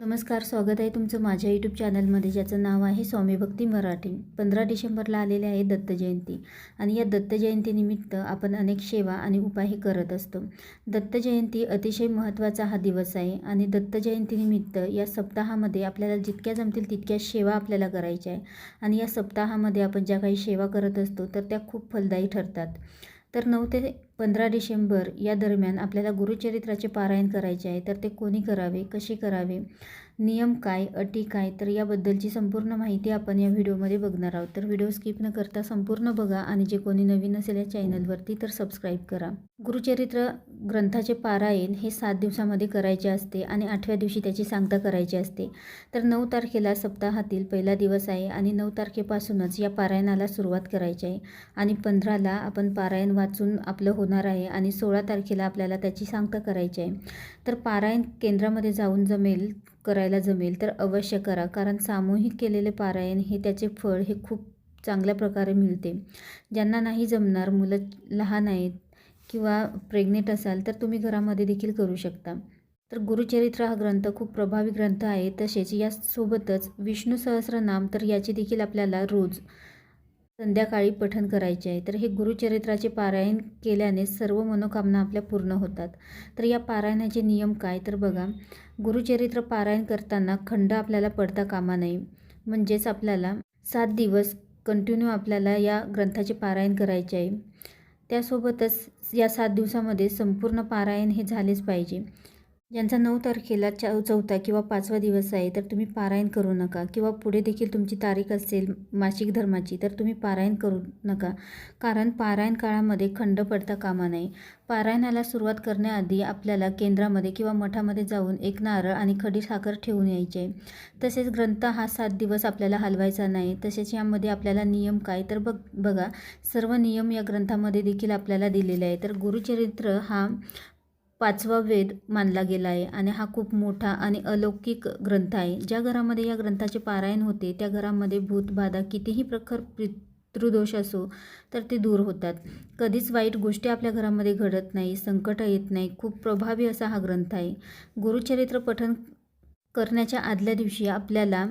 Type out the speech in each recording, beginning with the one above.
नमस्कार स्वागत आहे तुमचं माझ्या यूट्यूब चॅनलमध्ये ज्याचं नाव आहे स्वामी भक्ती मराठी. पंधरा डिसेंबरला आलेले आहे दत्त जयंती आणि या दत्त जयंतीनिमित्त आपण अनेक सेवा आणि उपायही करत असतो. दत्त जयंती अतिशय महत्त्वाचा हा दिवस आहे आणि दत्त जयंतीनिमित्त या सप्ताहामध्ये आपल्याला जितक्या जमतील तितक्या सेवा आपल्याला करायच्या आहे. आणि या सप्ताहामध्ये आपण ज्या काही सेवा करत असतो तर त्या खूप फलदायी ठरतात. तर नऊ ते पंधरा डिसेंबर या दरम्यान आपल्याला गुरुचरित्राचे पारायण करायचे आहे. तर ते कोणी करावे? कसे करावे? नियम काय अटी काय तर याबद्दलची संपूर्ण माहिती आपण या व्हिडिओमध्ये बघणार आहोत. तर व्हिडिओ स्किप न करता संपूर्ण बघा आणि जे कोणी नवीन असेल या चॅनलवरती तर सबस्क्राईब करा. गुरुचरित्र ग्रंथाचे पारायण हे सात दिवसामध्ये करायचे असते आणि आठव्या दिवशी त्याची सांगता करायची असते. तर नऊ तारखेला सप्ताहातील पहिला दिवस आहे आणि नऊ तारखेपासूनच या पारायणाला सुरुवात करायची आहे. आणि पंधराला आपण पारायण वाचून आपलं होणार आहे आणि सोळा तारखेला आपल्याला त्याची सांगता करायची आहे. तर पारायण केंद्रामध्ये जाऊन जमेल करायला जमेल तर अवश्य करा. कारण सामूहिक केलेले पारायण हे त्याचे फळ हे खूप चांगल्या प्रकारे मिळते. ज्यांना नाही जमणार मुलं लहान आहेत किंवा प्रेग्नेंट असाल तर तुम्ही घरामध्ये देखील करू शकता. तर गुरुचरित्र हा ग्रंथ खूप प्रभावी ग्रंथ आहे. तसेच यासोबतच विष्णू सहस्रनाम तर याची देखील आपल्याला रोज संध्याकाळी पठन करायचे आहे. तर हे गुरुचरित्राचे पारायण केल्याने सर्व मनोकामना आपल्या पूर्ण होतात. तर या पारायणाचे नियम काय? तर बघा गुरुचरित्र पारायण करताना खंड आपल्याला पडता कामा नये. म्हणजेच आपल्याला सात दिवस कंटिन्यू आपल्याला या ग्रंथाचे पारायण करायचे आहे. त्यासोबतच या सात दिवसामध्ये संपूर्ण पारायण हे झालेच पाहिजे. ज्यांचा नऊ तारखेला चा चौथा किंवा पाचवा दिवस आहे तर तुम्ही पारायण करू नका. किंवा पुढे देखील तुमची तारीख असेल मासिक धर्माची तर तुम्ही पारायण करू नका. कारण पारायण काळामध्ये खंड पडता कामा नये. पारायणाला सुरुवात करण्याआधी आपल्याला केंद्रामध्ये किंवा मठामध्ये जाऊन एक नारळ आणि खडी साखर ठेवून यायचे. आहे तसेच ग्रंथ हा सात दिवस आपल्याला हलवायचा नाही. तसेच यामध्ये आपल्याला नियम काय? तर बघ बघा. सर्व नियम या ग्रंथामध्ये देखील आपल्याला दिलेले आहे. तर गुरुचरित्र हा पाचवा वेद मानला गेला आहे आणि हा खूप मोठा आणि अलौकिक ग्रंथ आहे. ज्या घरामध्ये या ग्रंथाचे पारायण होते त्या घरामध्ये भूतबाधा कितीही प्रखर पितृदोष असो तर ते दूर होतात. कधीच वाईट गोष्टी आपल्या घरामध्ये घडत नाही संकट येत नाही. खूप प्रभावी असा हा ग्रंथ आहे. गुरुचरित्र पठण करण्याच्या आदल्या दिवशी आपल्याला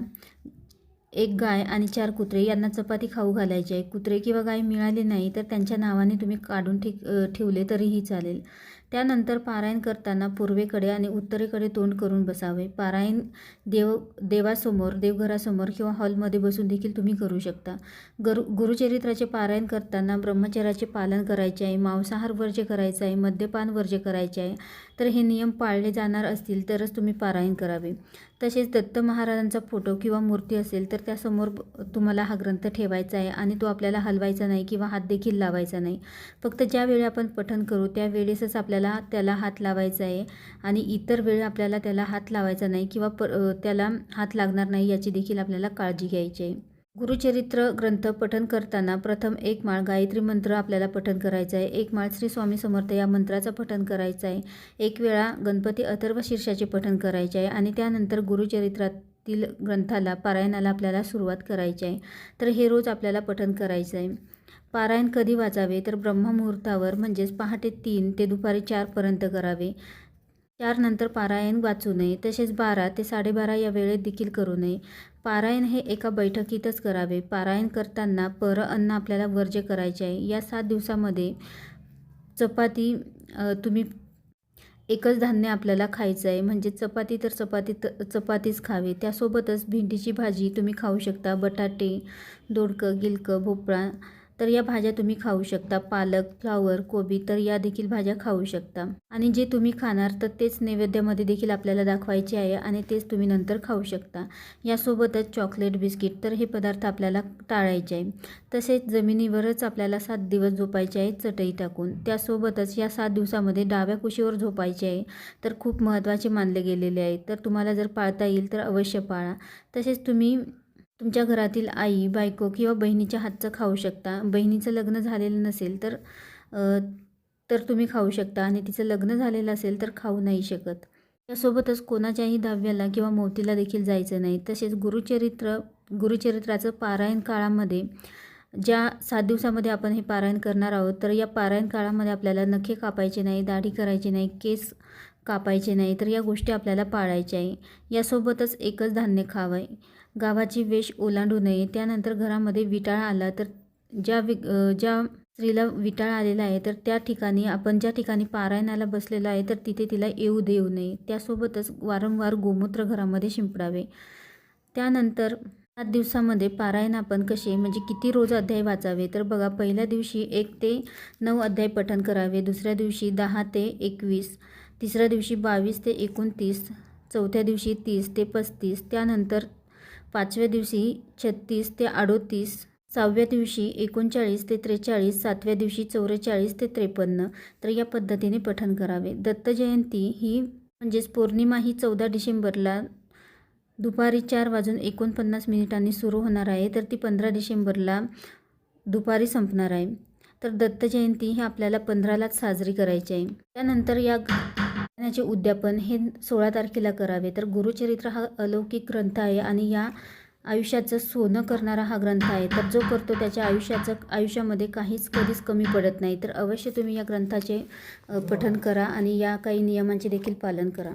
एक गाय आणि चार कुत्रे यांना चपाती खाऊ घालायची आहे. कुत्रे किंवा गाय मिळाली नाही तर त्यांच्या नावाने तुम्ही काढून ठे ठेवले तरीही चालेल. त्यानंतर पारायण करताना पूर्वेकडे आणि उत्तरेकडे तोंड करून बसावे. पारायण देव देवासमोर देवघरासमोर किंवा हॉलमध्ये बसून देखील तुम्ही करू शकता. गुरु गुरुचरित्राचे पारायण करताना ब्रह्मचर्याचे पालन करायचे आहे. मांसाहार वर्ज्य करायचं आहे. मद्यपान वर्ज्य करायचे आहे. तर हे नियम पाळले जाणार असतील तरच तुम्ही पारायण करावे. तसेच दत्त महाराजांचा फोटो किंवा मूर्ती असेल तर त्यासमोर तुम्हाला हा ग्रंथ ठेवायचा आहे आणि तो आपल्याला हलवायचा नाही किंवा हात देखील लावायचा नाही. फक्त ज्यावेळी आपण पठण करू त्यावेळेसच आपल्याला त्याला हात लावायचा आहे आणि इतर वेळी आपल्याला त्याला हात लावायचा नाही किंवा प त्याला हात लागणार नाही याची देखील आपल्याला काळजी घ्यायची आहे. गुरुचरित्र ग्रंथ पठन करताना प्रथम एक माळ गायत्री मंत्र आपल्याला पठन करायचा आहे. एक माळ श्री स्वामी समर्थ या मंत्राचं पठन करायचं आहे. एक वेळा गणपती अथर्व शीर्षाचे पठन करायचे आहे आणि त्यानंतर गुरुचरित्रातील ग्रंथाला पारायणाला आपल्याला सुरुवात करायची आहे. तर हे रोज आपल्याला पठन करायचं आहे. पारायण कधी वाचावे? तर ब्रह्ममुहूर्तावर म्हणजेच पहाटे तीन ते दुपारी चारपर्यंत करावे. चार नंतर पारायण वाचू नये. तसेच बारा ते साडेबारा या वेळेत देखील करू नये. पारायण हे एका बैठकीतच करावे. पारायण करताना पर अन्न आपल्याला वर्ज्य करायचे आहे. या सात दिवसामध्ये चपाती तुम्ही एकच धान्य आपल्याला खायचं आहे. म्हणजे चपाती तर चपाती तर चपातीच खावी. त्यासोबतच भेंडीची भाजी तुम्ही खाऊ शकता. बटाटे दोडकं गिलकं भोपळा तर या भाज्या तुम्ही खाऊ शकता. पालक फ्लावर कोबी तर या देखील भाज्या खाऊ शकता. आणि जे तुम्ही खाणार तर तेच नैवेद्यामध्ये देखील आपल्याला दाखवायचे आहे आणि तेच तुम्ही नंतर खाऊ शकता. यासोबतच चॉकलेट बिस्किट तर हे पदार्थ आपल्याला टाळायचे आहे. तसेच जमिनीवरच आपल्याला सात दिवस झोपायचे आहे चटई टाकून. त्यासोबतच या सात दिवसामध्ये डाव्या कुशीवर झोपायचे आहे. तर खूप महत्त्वाचे मानले गेलेले आहे. तर तुम्हाला जर पाळता येईल तर अवश्य पाळा. तसेच तुम्ही तुमच्या घरातील आई बायको किंवा बहिणीच्या हातचं खाऊ शकता. बहिणीचं लग्न झालेलं नसेल तर तर तुम्ही खाऊ शकता आणि तिचं लग्न झालेलं असेल तर खाऊ नाही शकत. त्यासोबतच कोणाच्याही दहाव्याला किंवा मोतीला देखील जायचं नाही. तसेच गुरुचरित्र गुरुचरित्राचं पारायण काळामध्ये ज्या सात दिवसामध्ये आपण हे पारायण करणार आहोत तर या पारायण काळामध्ये आपल्याला नखे कापायचे नाही दाढी करायची नाही केस कापायचे नाही तर या गोष्टी आपल्याला पाळायच्या आहे. यासोबतच एकच धान्य खावं आहे. गावाची वेश ओलांडू नये. त्यानंतर घरामध्ये विटाळ आला तर ज्या वि ज्या स्त्रीला विटाळ आलेला आहे तर त्या ठिकाणी आपण ज्या ठिकाणी पारायणाला बसलेला आहे तर तिथे तिला येऊ देऊ नये. त्यासोबतच वारंवार गोमूत्र घरामध्ये शिंपडावे. त्यानंतर सात दिवसामध्ये पारायण आपण कसे म्हणजे किती रोज अध्याय वाचावे तर बघा पहिल्या दिवशी एक ते नऊ अध्याय पठण करावे दुसऱ्या दिवशी दहा ते एकवीस तिसऱ्या दिवशी बावीस ते एकोणतीस चौथ्या दिवशी तीस ते पस्तीस त्यानंतर पाचव्या दिवशी छत्तीस ते अडोतीस सहाव्या दिवशी एकोणचाळीस ते त्रेचाळीस सातव्या दिवशी चौवेचाळीस ते त्रेपन्न तर या पद्धतीने पठण करावे. दत्त जयंती ही म्हणजेच पौर्णिमा ही चौदा डिसेंबरला दुपारी चार वाजून एकोणपन्नास मिनिटांनी सुरू होणार आहे तर ती पंधरा डिसेंबरला दुपारी संपणार आहे. तर दत्त जयंती ही आपल्याला पंधरालाच साजरी करायची आहे. त्यानंतर या गाण्याचे उद्यापन हे सोळा तारखेला करावे. तर गुरुचरित्र हा अलौकिक ग्रंथ आहे आणि या आयुष्याचं सोनं करणारा हा ग्रंथ आहे. तर जो करतो त्याच्या आयुष्याचं आयुष्यामध्ये काहीच कधीच कमी पडत नाही. तर अवश्य तुम्ही या ग्रंथाचे पठन करा आणि या काही नियमांचे देखील पालन करा.